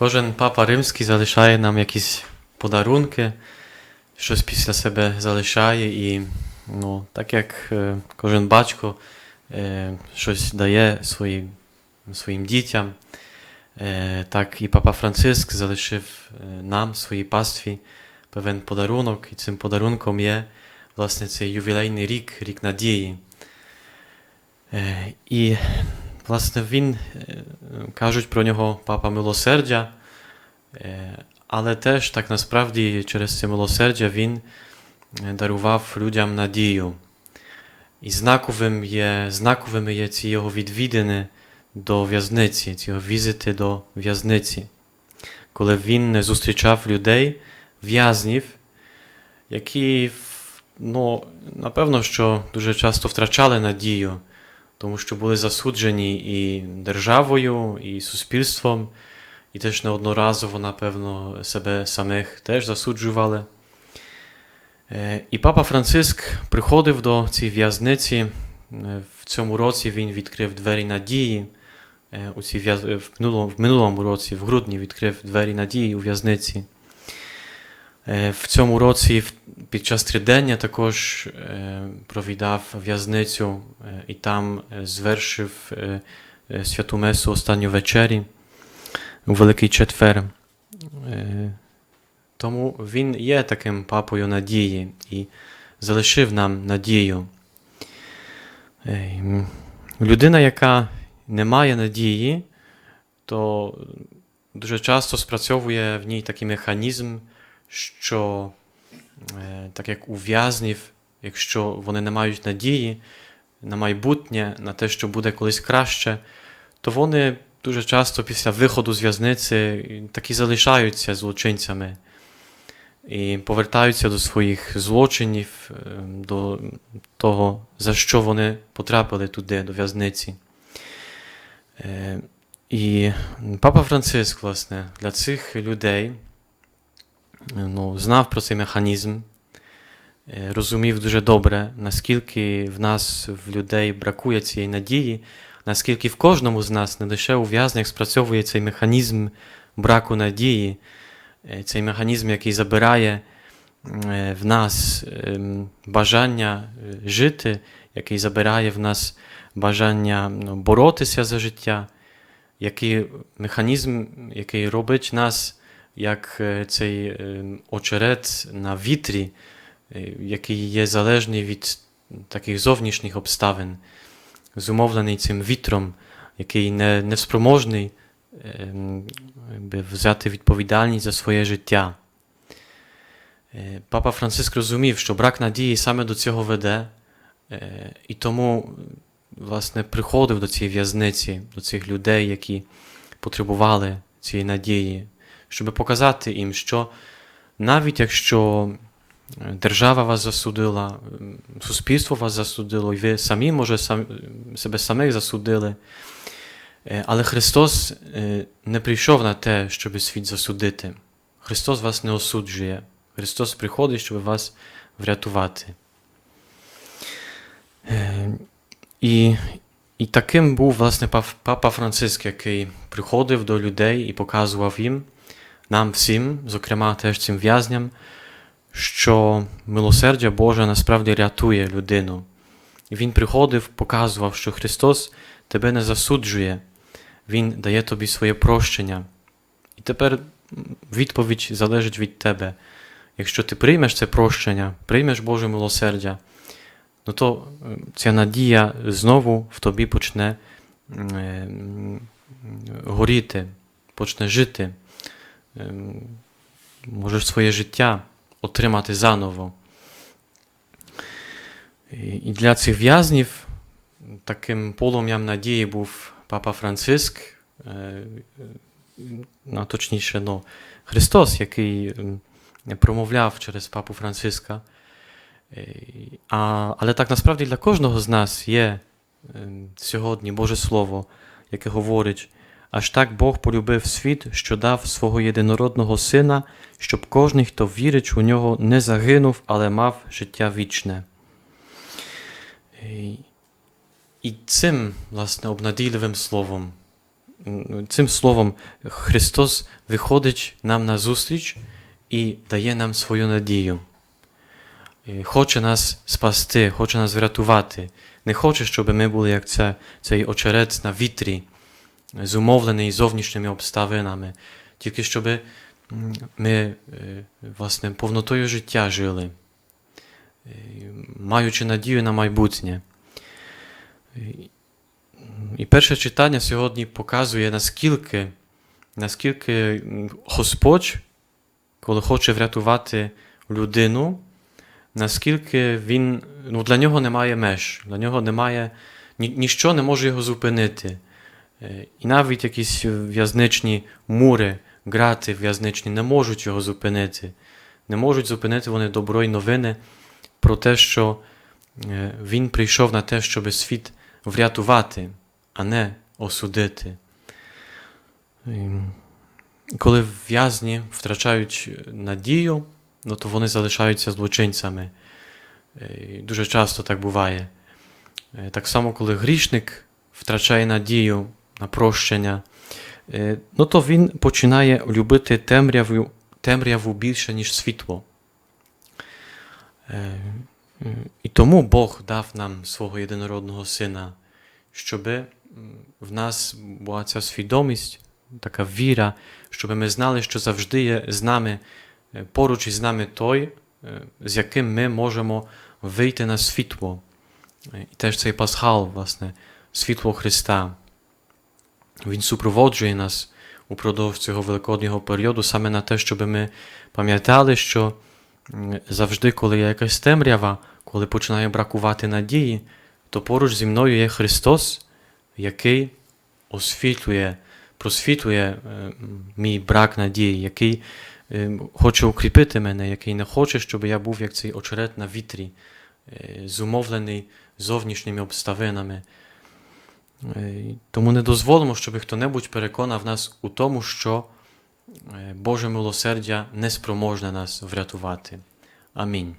Кожен папа римський залишає нам якісь подарунки, щось після себе залишає. І ну, так як е, кожен батько е, щось дає своїм, своїм дітям, е, так і папа Франциск залишив нам, своїй пастві, певен подарунок, і цим подарунком є власне цей ювілейний рік, рік надії. І власне він е, кажуть про нього папа милосердя, е, але теж так насправді через це милосердя він е, дарував людям надію. І знаковим є, знаковими є ці його відвідини до в'язниці, ці його візити до в'язниці, коли він зустрічав людей, в'язнів, які, ну, напевно, що дуже часто втрачали надію тому що були засуджені і державою, і суспільством, і теж неодноразово, напевно, себе самих теж засуджували. Е, І папа Франциск приходив до цієї в'язниці. Е, В цьому році він відкрив двері надії. Е, У цій в, минулому, році, в грудні, відкрив двері надії у в'язниці. В цьому році під час тридення також е, провідав в'язницю е, і там е, звершив святу месу останню вечері у Великий Четвер. Тому він є таким папою надії і залишив нам надію. Людина, яка не має надії, то дуже часто спрацьовує в ній такий механізм, що так як у в'язнів, якщо вони не мають надії на майбутнє, на те, що буде колись краще, то вони дуже часто після виходу з в'язниці так і залишаються злочинцями і повертаються до своїх злочинів, е, до того, за що вони потрапили туди, до в'язниці. Е, І папа Франциск, власне, для цих людей ну, знав про цей механізм, е, розумів дуже добре, наскільки в нас, в людей, бракує цієї надії, наскільки в кожному з нас, не лише у в'язнях, спрацьовує цей механізм браку надії, е, цей механізм, який забирає е, в нас ем, бажання е, жити, який забирає в нас бажання ну, боротися за життя, який механізм, який робить нас як е, цей е, очерет на вітрі, е, який є залежний від таких зовнішніх обставин, зумовлений цим вітром, який не, не спроможний ем, взяти відповідальність за своє життя. Папа Франциск розумів, що брак надії саме до цього веде, і тому власне приходив до цієї в'язниці, до цих людей, які потребували цієї надії, щоб показати їм, що навіть якщо е, держава вас засудила, суспільство вас засудило, і ви самі, може, себе самих засудили, е, але Христос е, не прийшов на те, щоб світ засудити. Христос вас не осуджує. Христос приходить, щоб вас врятувати. І, і таким був, власне, папа Франциск, який приходив до людей і показував їм, нам всім, зокрема теж цим в'язням, що милосердя Боже насправді рятує людину. І Він приходив, показував, що Христос тебе не засуджує, Він дає тобі своє прощення. І тепер відповідь залежить від тебе. Якщо ти приймеш це прощення, приймеш Боже милосердя, ну то е, ця надія знову в тобі почне м, е, м, горіти, почне жити. Ем, Можеш своє життя отримати заново. І для цих в'язнів таким полум'ям надії був папа Франциск, е, ну, точніше, ну, Христос, який промовляв через папу Франциска. Е, А, але так насправді для кожного з нас є ем, сьогодні Боже Слово, яке говорить, аж так Бог полюбив світ, що дав свого єдинородного Сина, щоб кожний, хто вірить у нього, не загинув, але мав життя вічне. І, цим, власне, обнадійливим словом цим словом Христос виходить нам на зустріч і дає нам свою надію. Хоче нас спасти, хоче нас врятувати. Не хоче, щоб ми були як це, цей очерет на вітрі, зумовлений зовнішніми обставинами, тільки щоб ми власне, повнотою життя жили, маючи надію на майбутнє. І перше читання сьогодні показує, наскільки, наскільки Господь, коли хоче врятувати людину, наскільки він, ну, для нього немає меж, для нього немає, ні, ніщо не може його зупинити. Е, І навіть якісь в'язничні мури, грати в'язничні не можуть його зупинити. Не можуть зупинити вони добро й новини про те, що е, він прийшов на те, щоб світ врятувати, а не осудити. Коли в'язні втрачають надію, ну, то вони залишаються злочинцями. Е, дуже часто так буває. Е, Так само, коли грішник втрачає надію на прощення, е, ну, то він починає любити темряву, темряву більше, ніж світло. Е, І тому Бог дав нам свого єдинородного сина, щоб в нас була ця свідомість, така віра, щоб ми знали, що завжди є з нами, е, поруч із нами той, з яким ми можемо вийти на світло. І теж цей пасхал, власне, світло Христа. Він супроводжує нас упродовж цього великоднього періоду саме на те, щоб ми пам'ятали, що завжди, коли є якась темрява, коли починає бракувати надії, то поруч зі мною є Христос, який освітлює, просвітлює е, мій брак надії, який е, хоче укріпити мене, який не хоче, щоб я був як цей очерет на вітрі, е, зумовлений зовнішніми обставинами. Е, Тому не дозволимо, щоб хто-небудь переконав нас у тому, що е, Боже милосердя не спроможне нас врятувати. Амінь.